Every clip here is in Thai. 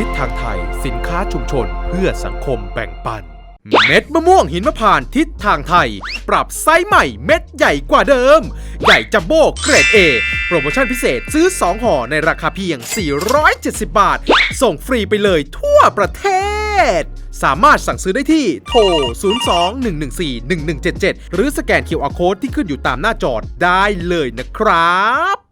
ทิศทางไทย สินค้าชุมชน เพื่อสังคมแบ่งปัน เม็ดมะม่วงหินมะพร้านทิศทางไทย ปรับไซส์ใหม่เม็ดใหญ่กว่าเดิม ใหญ่จัมโบ้เกรด A โปรโมชั่นพิเศษซื้อ 2ห่อในราคาเพียง 470 บาท ส่งฟรีไปเลยทั่วประเทศ สามารถสั่งซื้อได้ที่โทร 02-114-1177 หรือสแกน QR Code ที่ขึ้นอยู่ตามหน้าจอได้เลยนะครับ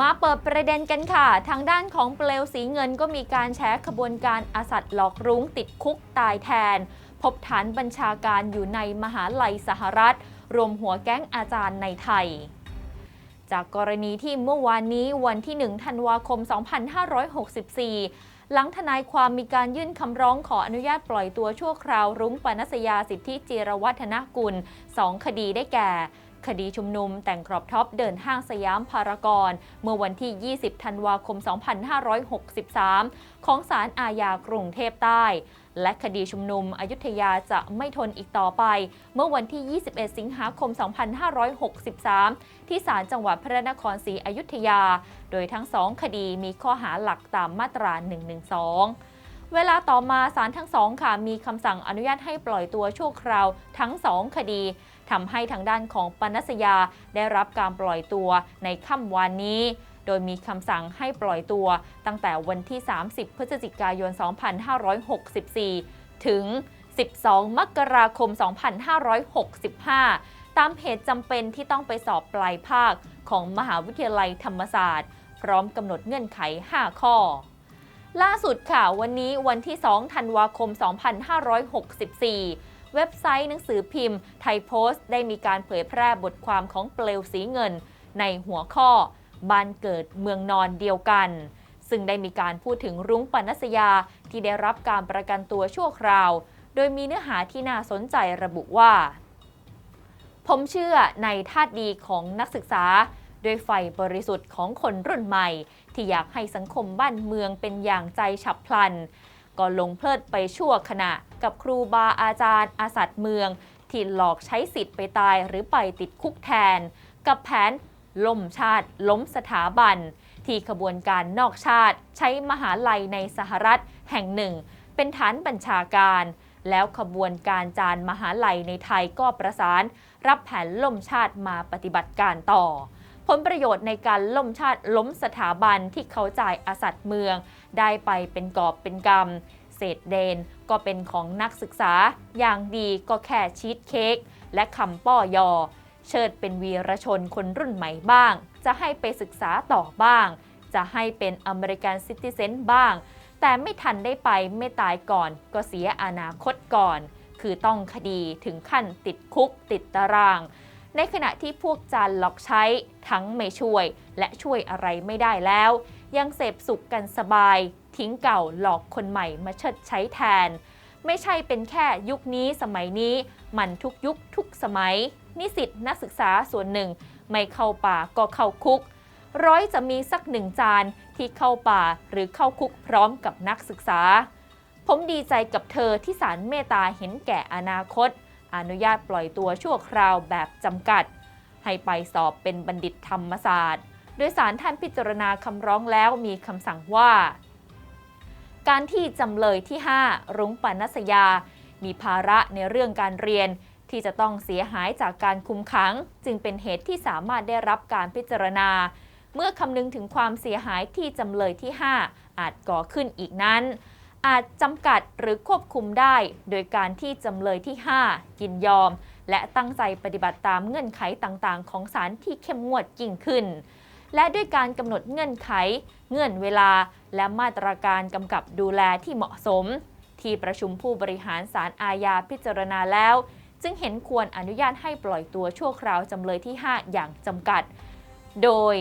มาเปิดประเด็นกันค่ะ ทางด้านของเปลวสีเงินก็มีการแชร์ขบวนการอาสัตหลอกรุ้งติดคุกตายแทน พบฐานบัญชาการอยู่ในมหาลัยสหรัฐ รวมหัวแก๊งอาจารย์ในไทย จากกรณีที่เมื่อวานนี้วันที่ 1 ธันวาคม 2564 หลังทนายความมีการยื่นคำร้องขออนุญาตปล่อยตัวชั่วคราวรุ้งปนัสยาสิทธิจิรวัฒนกุล 2 คดีได้แก่ คดีชุมนุมแต่งกรอบท็อปเดินห้างสยามพารากอนเมื่อวันที่ 20 ธันวาคม 2563 ของศาลอาญากรุงเทพใต้ และคดีชุมนุมอยุธยาจะไม่ทนอีกต่อไป เมื่อวันที่ 21 สิงหาคม 2563 ที่ศาลจังหวัดพระนครศรีอยุธยา โดยทั้งสองคดีมีข้อหาหลักตามมาตรา 112เวลาต่อมาศาลทั้งสองค่ะมีคำสั่งอนุญาตให้ปล่อยตัวชั่วคราวทั้งสองคดี ทำให้ทางด้านของปนัสยาได้รับการปล่อยตัวในค่ำวันนี้ โดยมีคำสั่งให้ปล่อยตัวตั้งแต่วันที่ 30 พฤศจิกายน 2564 ถึง 12 มกราคม 2565 ตามเหตุจำเป็นที่ต้องไปสอบปลายภาคของมหาวิทยาลัยธรรมศาสตร์ พร้อมกำหนดเงื่อนไข 5 ข้อล่าสุดค่ะ วันนี้วันที่ 2 ธันวาคม 2564 เว็บไซต์หนังสือพิมพ์ ไทยโพสต์ ได้มีการเผยแพร่บทความของเปลวสีเงิน ในหัวข้อบ้านเกิดเมืองนอนเดียวกัน ซึ่งได้มีการพูดถึงรุ้งปนัสยาที่ได้รับการประกันตัวชั่วคราว โดยมีเนื้อหาที่น่าสนใจระบุว่า ผมเชื่อในท่าดีของนักศึกษาด้วยไฟบริสุทธิ์ของคนรุ่นใหม่ ที่อยากให้สังคมบ้านเมืองเป็นอย่างใจฉับพลัน ก็ลงเพลิดไปชั่วขณะ กับครูบาอาจารย์อาสัตเมือง ที่หลอกใช้สิทธิ์ไปตายหรือไปติดคุกแทน กับแผนล่มชาติล้มสถาบัน ที่ขบวนการนอกชาติใช้มหาลัยในสหรัฐแห่งหนึ่ง เป็นฐานบัญชาการ แล้วขบวนการจารมหาลัยในไทยก็ประสาน รับแผนล่มชาติมาปฏิบัติการต่อ ผลประโยชน์ในการล่มชาติล้มสถาบันที่เขาจ่ายอาสัตเมือง ได้ไปเป็นกอบเป็นกำเศษเดน ก็เป็นของนักศึกษาอย่างดีก็แค่ชีสเค้กและคำป้อยอ เชิดเป็นวีรชนคนรุ่นใหม่บ้าง จะให้ไปศึกษาต่อบ้าง จะให้เป็นอเมริกันซิติเซนบ้าง แต่ไม่ทันได้ไปไม่ตายก่อนก็เสียอนาคตก่อน คือต้องคดีถึงขั้นติดคุกติดตาราง ในขณะที่พวกจานหลอกใช้ทั้งไม่ช่วย และช่วยอะไรไม่ได้แล้ว ยังเสพสุขกันสบาย ทิ้งเก่าหลอกคนใหม่มาเชิดใช้แทน ไม่ใช่เป็นแค่ยุคนี้สมัยนี้ มันทุกยุคทุกสมัย นิสิตนักศึกษาส่วนหนึ่ง ไม่เข้าป่าก็เข้าคุก ร้อยจะมีสักหนึ่งจานที่เข้าป่าหรือเข้าคุกพร้อมกับนักศึกษา ผมดีใจกับเธอที่สารเมตตาเห็นแก่อนาคต อนุญาตปล่อยตัวชั่วคราวแบบจำกัด ให้ไปสอบเป็นบัณฑิตธรรมศาสตร์ โดยสารท่านพิจารณาคำร้องแล้วมีคำสั่งว่า การที่จำเลยที่ 5 รุ้งปนัสยา มีภาระในเรื่องการเรียนที่จะต้องเสียหายจากการคุมขัง จึงเป็นเหตุที่สามารถได้รับการพิจารณา เมื่อคำนึงถึงความเสียหายที่จำเลยที่ 5 อาจก่อขึ้นอีกนั้น อาจจำกัดหรือควบคุมได้ โดยการที่จำเลยที่ 5 ยินยอม และตั้งใจปฏิบัติตามเงื่อนไขต่างๆ ของศาลที่เข้มงวดยิ่งขึ้น และด้วยการกำหนดเงื่อนไข เงื่อนเวลา และมาตรการกำกับดูแลที่เหมาะสม ที่ประชุมผู้บริหารศาลอาญาพิจารณาแล้ว จึงเห็นควรอนุญาตให้ปล่อยตัวชั่วคราวจำเลยที่ 5 อย่างจำกัด โดย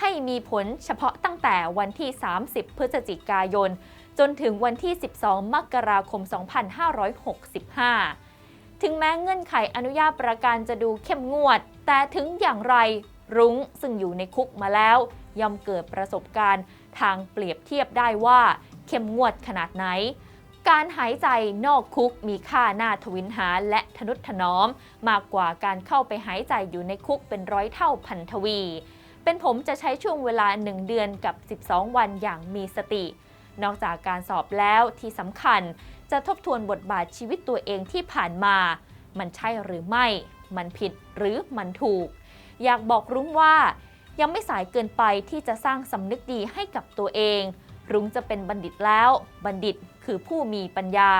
ให้มีผลเฉพาะตั้งแต่วันที่ 30 พฤศจิกายน จนถึงวันที่ 12 มกราคม 2565 ถึงแม้เงื่อนไขอนุญาตประกันจะดูเข้มงวด แต่ถึงอย่างไรรุ้งซึ่งอยู่ในคุกมาแล้วย่อมเกิดประสบการณ์ ทางเปรียบเทียบได้ว่าเข้มงวดขนาดไหน การหายใจนอกคุกมีค่าหน้าทวินหาและทนุถนอม มากกว่าการเข้าไปหายใจอยู่ในคุกเป็นร้อยเท่าพันทวี เป็นผมจะใช้ช่วงเวลา 1 เดือนกับ 12 วันอย่างมีสติ นอกจากการสอบแล้วที่สำคัญจะทบทวนบทบาทชีวิตตัวเองที่ผ่านมา มันใช่หรือไม่ มันผิดหรือมันถูก อยากบอกรุ้งว่า ยังไม่สายเกินไปที่จะสร้างสำนึกดีให้กับตัวเอง รุ้งจะเป็นบัณฑิตแล้ว บัณฑิตคือผู้มีปัญญา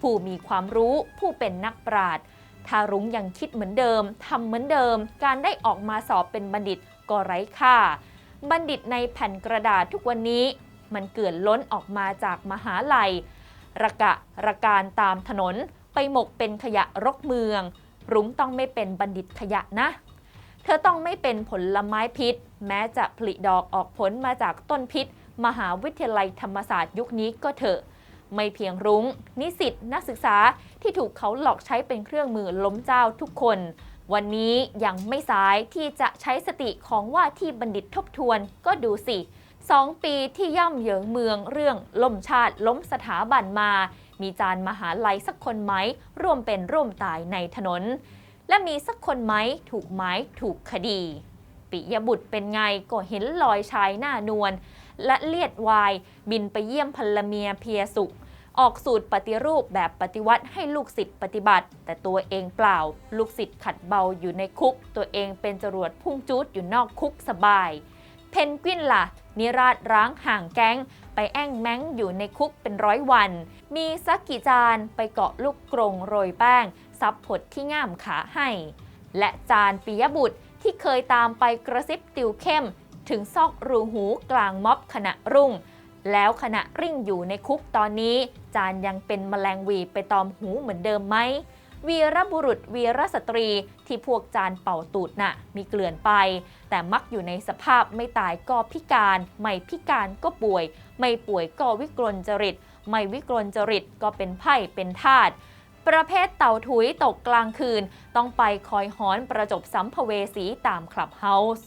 ผู้มีความรู้ ผู้เป็นนักปราชญ์ถ้ารุ้งยังคิดเหมือนเดิมทำเหมือนเดิม การได้ออกมาสอบเป็นบัณฑิตก็ไร้ค่า บัณฑิตในแผ่นกระดาษทุกวันนี้ มันเกลื่อนล้นออกมาจากมหาลัย ระกะระการตามถนนไปหมกเป็นขยะรกเมือง รุ้งต้องไม่เป็นบัณฑิตขยะนะ เธอต้องไม่เป็นผลไม้พิษ แม้จะผลิดอกออกผลมาจากต้นพิษ มหาวิทยาลัยธรรมศาสตร์ยุคนี้ก็เถอะ ไม่เพียงรุง้ง นิสิตนักศึกษาที่ถูกเขาหลอกใช้เป็นเครื่องมือล้มเจ้าทุกคน วันนี้ยังไม่สายที่จะใช้สติของว่าที่บัณฑิตทบทวนก็ดูสิสองปีที่ย่ำเหยิงเมืองเรื่องล่มชาติล้มสถาบันมา มีจานมหาลัยสักคนไหม ร่วมเป็นร่วมตายในถนน และมีสักคนไหมถูกไหมถูกคดี ปิยบุตรเป็นไงก็เห็นลอยชายหน้านวลและเลียดวาย บินไปเยี่ยมพลเมียเพียสุข ออกสูตรปฏิรูปแบบปฏิวัติให้ลูกศิษย์ปฏิบัติ แต่ตัวเองเปล่า ลูกศิษย์ขัดเบาอยู่ในคุก ตัวเองเป็นจรวดพุ่งจูดอยู่นอกคุกสบาย เพนกวินล่ะ นิราชร้างห่างแก๊ง ไปแอ้งแม้งอยู่ในคุกเป็นร้อยวัน มีสักกี่จานไปเกาะลูกกรงโรยแป้ง ซับผดที่ง่ามขาให้ และจานปิยบุตรที่เคยตามไปกระซิบติวเข้ม ถึงซอกรูหูกลางม็อบขณะรุ่ง แล้วขณะริ่งอยู่ในคุกตอนนี้ จานยังเป็นแมลงวีไปตอมหูเหมือนเดิมไหม วีรบุรุษวีรสตรี ที่พวกจานเป่าตูดน่ะมีเกลื่อนไป แต่มักอยู่ในสภาพไม่ตายก็พิการ ไม่พิการก็ป่วย ไม่ป่วยก็วิกลจริต ไม่วิกลจริตก็เป็นไพ่เป็นทาสประเภทเต่าถุยตกกลางคืน ต้องไปคอยหอนประจบสัมภเวสีตามคลับเฮาส์